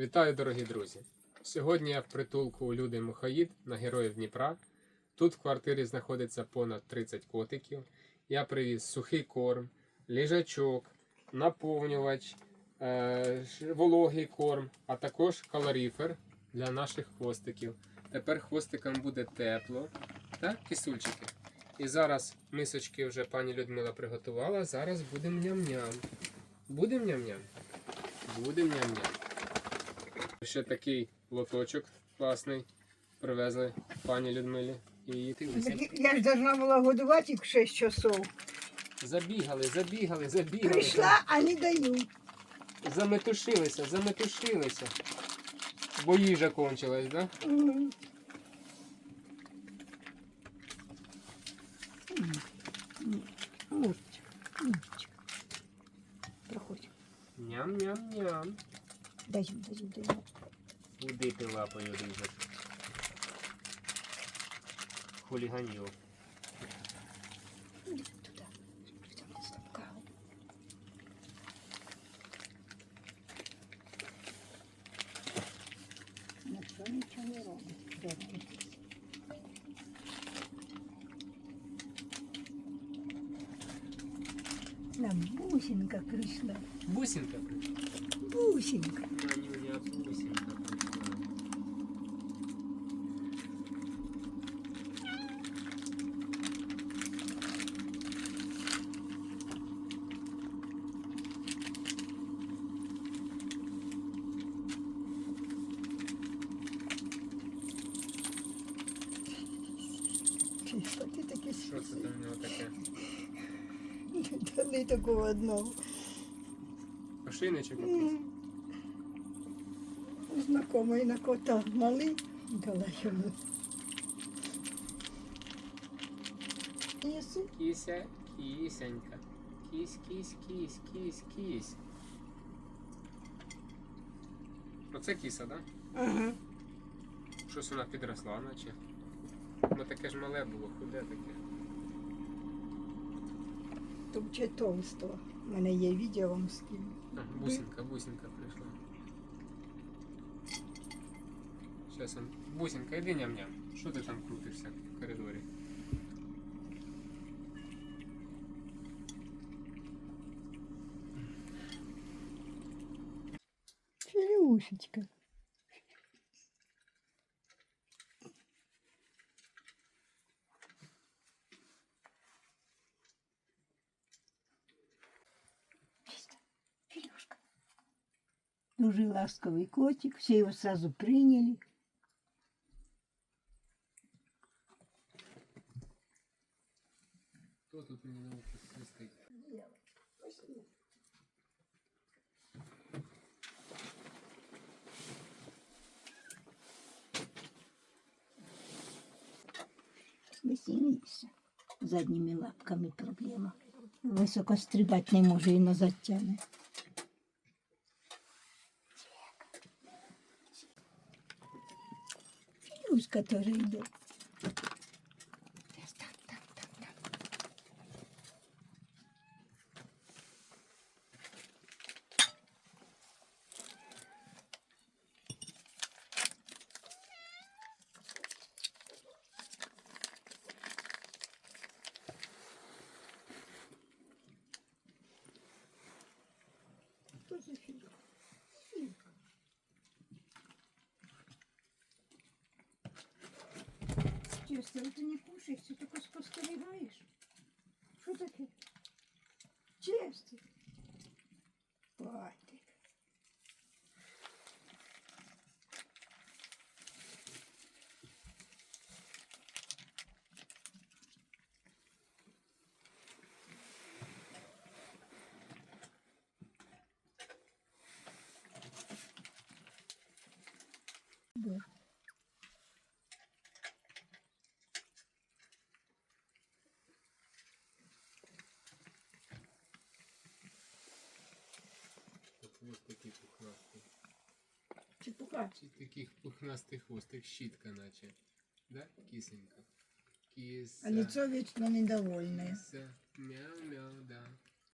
Вітаю, дорогі друзі! Сьогодні я в притулку у люди Мухаїд на Героїв Дніпра. Тут в квартирі знаходиться понад 30 котиків. Я привіз сухий корм, ліжачок, наповнювач, е, вологий корм, а також калоріфер для наших хвостиків. Тепер хвостикам буде тепло. Так, кисульчики? І зараз мисочки вже пані Людмила приготувала. Зараз будемо ням-ням. Будемо ням-ням? Будемо ням-ням. Ще такий лоточок класний привезли пані Людмилі і її тилися. Я ж должна була годувати їх 6 часов. Забігали, забігали, забігали. Прийшла, а не дають. Заметушилися, заметушилися. Бо їжа кончилась, да? М. Мурчик, мурчик. Проходь. Ням-ням-ням. Даю, даю, даю. Куди ти лапою ріжеш? Туди, стопка. Ніхто нічого не робить. Нам бусинка прийшла. Бусинка прийшла. Бусинка прийшла. Чисто, ти таке Що це там в нього таке? Дали такого одного. Ошейничок якийсь? Знакомий на кота малий, дала йому. Їси? Кися, кисенька. Кись, кись, кись, кись, кись. Оце кіса, да? Ага. Щось вона підросла, наче. Ну таке ж мале було, худе таке. Тупче товсто. У мене є відео вам скину. А, бусинка, бусинка прийшла. Щас он. Бусинка, іди ням-ням. Що ти там крутишся в коридорі? Філюшечка. Дуже ласковый котик, все его сразу приняли. Хто тут мені на ухо свистить? Веселіше. Задніми лапками проблема. Високо стрибати не може і назад тягне. Філюшка теж йде. виростила, ти не кушаєш, ти тільки спостерігаєш. что таке? Чисті. Бати. Yeah. Чепуха. Чи таких пухнастих хвостик, щітка наче. Да? Кисенька. Кіса. А лицо вечно недовольное. Кіса. Мяу-мяу, да.